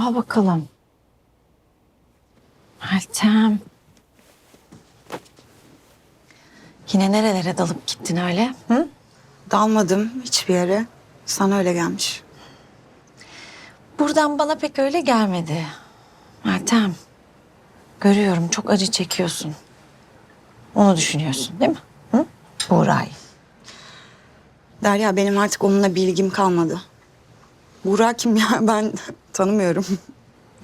Al bakalım. Meltem. Yine nerelere dalıp gittin öyle? Hı? Dalmadım hiçbir yere. Sana öyle gelmiş. Buradan bana pek öyle gelmedi. Meltem. Görüyorum çok acı çekiyorsun. Onu düşünüyorsun değil mi? Hı? Buğra'yı. Derya benim artık onunla bilgim kalmadı. Burak kim ya ben tanımıyorum.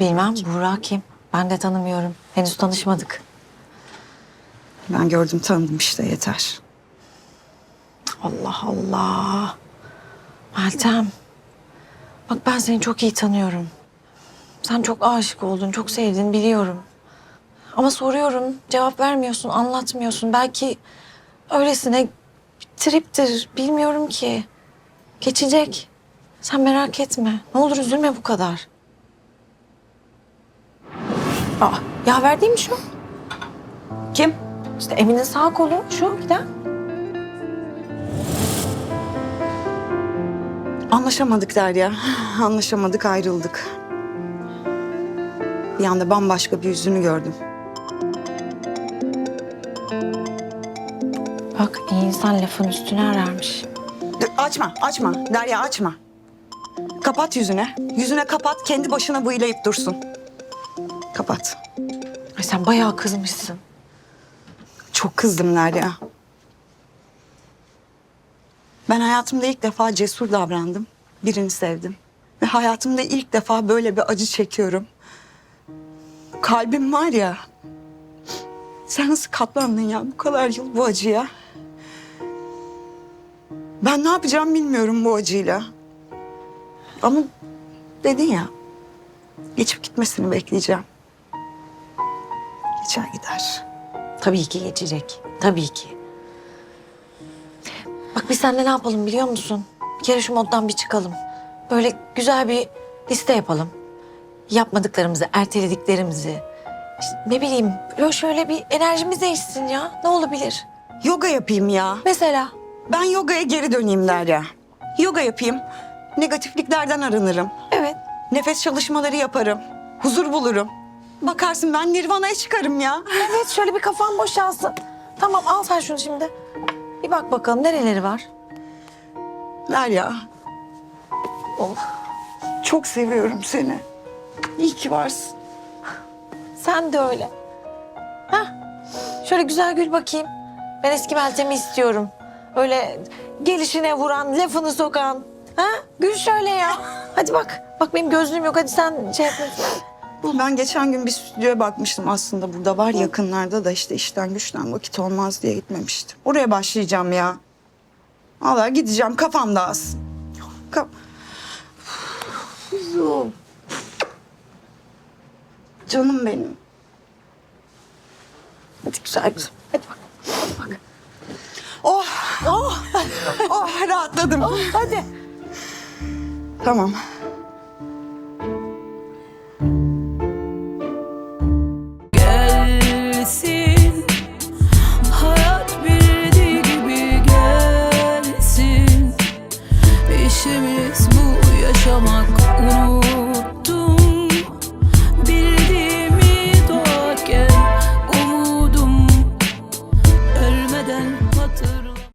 Bilmem Buğra kim? Ben de tanımıyorum. Henüz tanışmadık. Ben gördüm tanıdım işte yeter. Allah Allah. Meltem. Bak ben seni çok iyi tanıyorum. Sen çok aşık oldun, çok sevdin biliyorum. Ama soruyorum, cevap vermiyorsun, anlatmıyorsun. Belki öylesine bir triptir, bilmiyorum ki. Geçecek. Sen merak etme. Ne olur üzülme bu kadar. Aa, ya verdiğim şu. Kim? İşte Emin'in sağ kolu şu giden. Anlaşamadık Derya. Anlaşamadık ayrıldık. Bir anda bambaşka bir yüzünü gördüm. Bak iyi insan lafın üstüne ararmış. Açma, açma. Derya açma. Kapat yüzüne. Yüzüne kapat, kendi başına bıyılayıp dursun. Kapat. Ay sen bayağı kızmışsın. Çok kızdım Derya. Ben hayatımda ilk defa cesur davrandım. Birini sevdim. Ve hayatımda ilk defa böyle bir acı çekiyorum. Kalbim var ya. Sen nasıl katlandın ya bu kadar yıl bu acıya? Ben ne yapacağım bilmiyorum bu acıyla. Ama dedin ya. Geçip gitmesini bekleyeceğim. Geçer gider. Tabii ki geçecek. Tabii ki. Bak biz seninle ne yapalım biliyor musun? Bir kere şu moddan bir çıkalım. Böyle güzel bir liste yapalım. Yapmadıklarımızı, ertelediklerimizi. İşte ne bileyim böyle şöyle bir enerjimiz değişsin ya. Ne olabilir? Yoga yapayım ya. Mesela Ben yogaya geri döneyim Derya. Yoga yapayım. Negatifliklerden arınırım. evet Nefes çalışmaları yaparım. Huzur bulurum. Bakarsın ben Nirvana'ya çıkarım ya. Evet şöyle bir kafan boşalsın. Tamam al sen şunu şimdi. Bir bak bakalım nereleri var. Derya. Oh, çok seviyorum seni. İyi ki varsın. Sen de öyle. Hah. Şöyle güzel gül bakayım. Ben eski Meltem'i istiyorum. Öyle gelişine vuran, lafını sokan. Ha? Gül şöyle ya. Hadi bak. Bak benim gözlüğüm yok. Hadi sen şey yapma. Ben geçen gün bir stüdyoya bakmıştım aslında burada var yakınlarda da işte işten güçten vakit olmaz diye gitmemiştim. Oraya başlayacağım ya. Allah gideceğim kafam dağılsın. Kaf... Kuzum. Canım benim. Hadi güzel güzel. Hadi bak. Oh, oh, oh rahatladım. Hadi. Tamam.